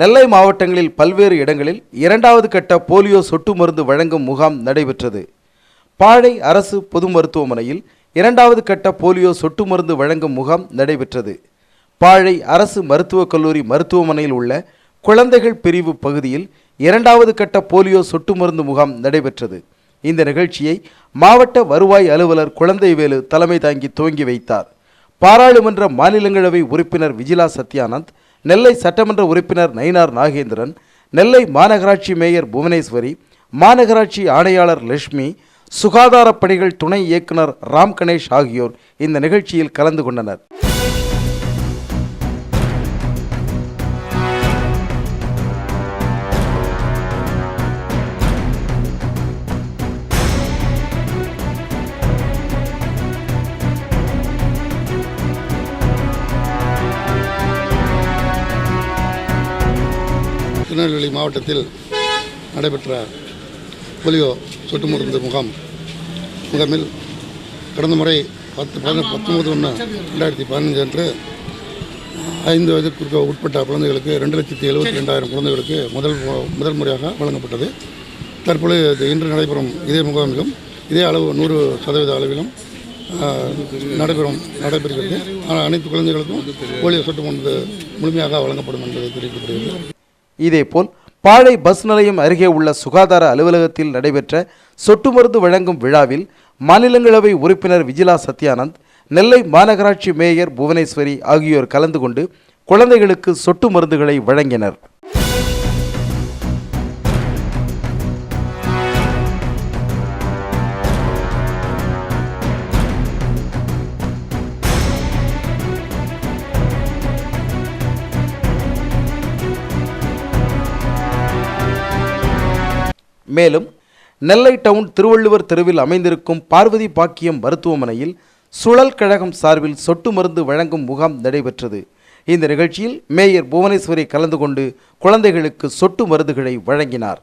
நெல்லை மாவட்டங்களில் பல்வேறு இடங்களில் இரண்டாவது கட்ட போலியோ சொட்டு மருந்து வழங்கும் முகாம் நடைபெற்றது. பாழை அரசு பொது மருத்துவமனையில் இரண்டாவது கட்ட போலியோ சொட்டு மருந்து வழங்கும் முகாம் நடைபெற்றது. பாழை அரசு மருத்துவக் கல்லூரி மருத்துவமனையில் உள்ள குழந்தைகள் பிரிவு பகுதியில் இரண்டாவது கட்ட போலியோ சொட்டு மருந்து முகாம் நடைபெற்றது. இந்த நிகழ்ச்சியை மாவட்ட வருவாய் அலுவலர் குழந்தைவேலு தலைமை தாங்கி துவங்கி வைத்தார். பாராளுமன்ற மாநிலங்களவை உறுப்பினர் விஜிலா சத்யானந்த் நெல்லை சட்டமன்ற உறுப்பினர் நயினார் நாகேந்திரன் நெல்லை மாநகராட்சி மேயர் புவனேஸ்வரி மாநகராட்சி ஆணையாளர் லட்சுமி சுகாதாரப் பணிகள் துணை இயக்குனர் ராம்கணேஷ் ஆகியோர் இந்த நிகழ்ச்சியில் கலந்து கொண்டனர். திருநெல்வேலி மாவட்டத்தில் நடைபெற்ற போலியோ சொட்டு மருந்து முகாம் முகாமில் கடந்த முறை பத்து பதினெட்டு பத்தொம்பது ஒன்று ரெண்டாயிரத்தி பதினஞ்சு அன்று ஐந்து வயதுக்கு உட்பட்ட குழந்தைகளுக்கு ரெண்டு லட்சத்தி எழுபத்தி ரெண்டாயிரம் குழந்தைகளுக்கு முதல் முதல் முறையாக வழங்கப்பட்டது. தற்பொழுது இன்று நடைபெறும் இதே முகாமிலும் இதே அளவு நூறு சதவீத அளவிலும் நடைபெறும் நடைபெறுகிறது. ஆனால் அனைத்து குழந்தைகளுக்கும் போலியோ சொட்டு மருந்து முழுமையாக வழங்கப்படும் என்பதை தெரிவிக்கப்படுகிறது. இதேபோல் பாழை பஸ் நிலையம் அருகே உள்ள சுகாதார அலுவலகத்தில் நடைபெற்ற சொட்டு மருந்து வழங்கும் விழாவில் மாநிலங்களவை உறுப்பினர் விஜிலா சத்யானந்த் நெல்லை மாநகராட்சி மேயர் புவனேஸ்வரி ஆகியோர் கலந்து கொண்டு குழந்தைகளுக்கு சொட்டு மருந்துகளை வழங்கினர். மேலும் நெல்லை டவுன் திருவள்ளுவர் தெருவில் அமைந்திருக்கும் பார்வதி பாக்கியம் மருத்துவமனையில் சுழல் கழகம் சார்பில் சொட்டு மருந்து வழங்கும் முகாம் நடைபெற்றது. இந்த நிகழ்ச்சியில் மேயர் புவனேஸ்வரி கலந்து கொண்டு குழந்தைகளுக்கு சொட்டு மருந்துகளை வழங்கினார்.